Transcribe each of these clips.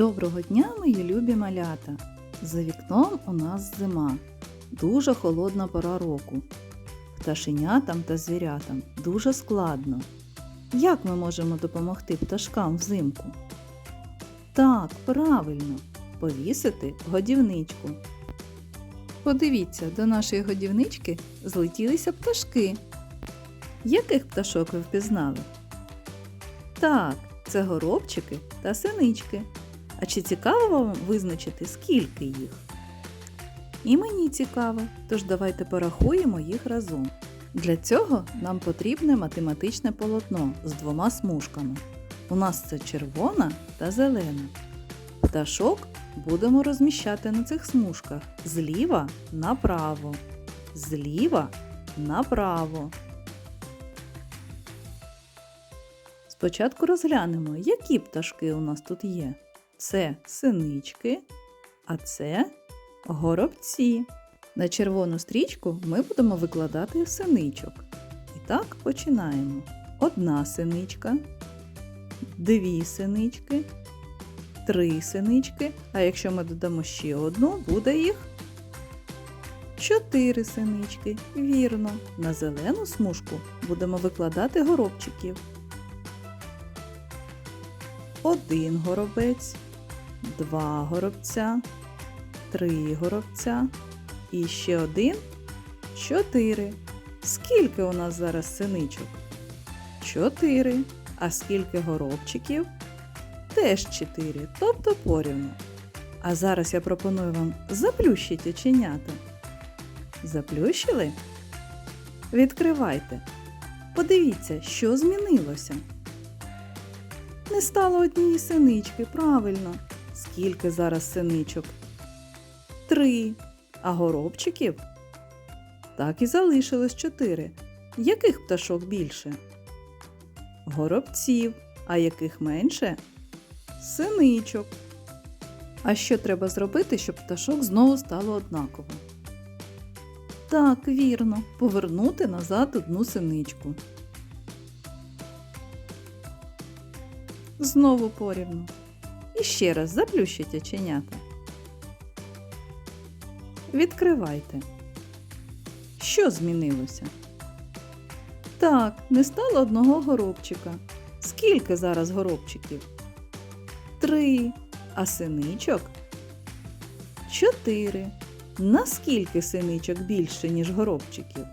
Доброго дня, мої любі малята! За вікном у нас зима. Дуже холодна пора року. Пташенятам та звірятам дуже складно. Як ми можемо допомогти пташкам взимку? Так, правильно, повісити годівничку. Подивіться, до нашої годівнички злетілися пташки. Яких пташок ви впізнали? Так, це горобчики та синички. А чи цікаво вам визначити, скільки їх? І мені цікаво, тож давайте порахуємо їх разом. Для цього нам потрібне математичне полотно з двома смужками. У нас це червона та зелена. Пташок будемо розміщати на цих смужках зліва направо, зліва направо. Спочатку розглянемо, які пташки у нас тут є. Це синички, а це горобці. На червону стрічку ми будемо викладати синичок. І так починаємо. Одна синичка, дві синички, три синички. А якщо ми додамо ще одну, буде їх чотири синички. Вірно, на зелену смужку будемо викладати горобчиків. Один горобець, два горобця, три горобця і ще один чотири. Скільки у нас зараз синичок? Чотири. А скільки горобчиків? Теж чотири, тобто порівну. А зараз я пропоную вам заплющити оченята. Заплющили? Відкривайте. Подивіться, що змінилося. Не стало однієї синички, правильно. Скільки зараз синичок? Три. А горобчиків? Так і залишилось чотири. Яких пташок більше? Горобців. А яких менше? Синичок. А що треба зробити, щоб пташок знову стало однаково? Так, вірно, повернути назад одну синичку. Знову порівну. І ще раз заплющіть оченята. Відкривайте. Що змінилося? Так, не стало одного горобчика. Скільки зараз горобчиків? Три. А синичок? Чотири. Наскільки синичок більше, ніж горобчиків?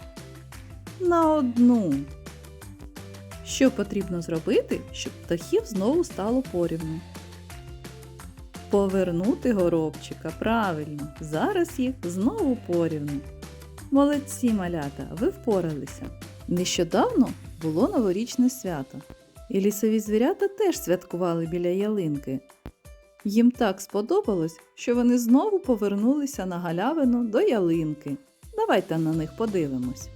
На одну. Що потрібно зробити, щоб птахів знову стало порівну? Повернути горобчика, правильно. Зараз їх знову порівну. Молодці малята, ви впоралися. Нещодавно було новорічне свято, і лісові звірята теж святкували біля ялинки. Їм так сподобалось, що вони знову повернулися на галявину до ялинки. Давайте на них подивимось.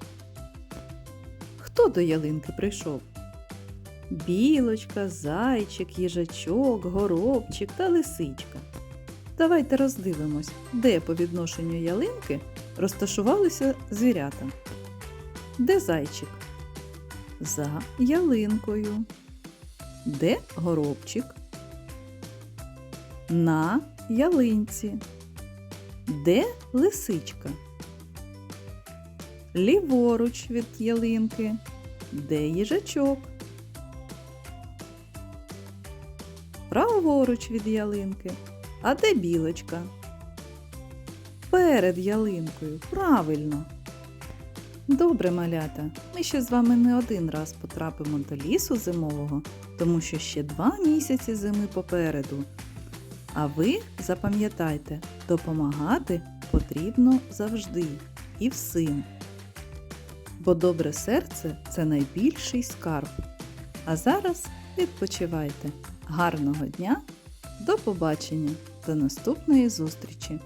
Хто до ялинки прийшов? Білочка, зайчик, їжачок, горобчик та лисичка. Давайте роздивимось, де по відношенню ялинки розташувалися звірята. Де зайчик? За ялинкою. Де горобчик? На ялинці. Де лисичка? Ліворуч від ялинки. Де їжачок? Праворуч від ялинки. А де білочка? Перед ялинкою. Правильно. Добре, малята. Ми ще з вами не один раз потрапимо до лісу зимового, тому що ще два місяці зими попереду. А ви запам'ятайте, допомагати потрібно завжди і всім. Бо добре серце це найбільший скарб. А зараз відпочивайте. Гарного дня! До побачення! До наступної зустрічі!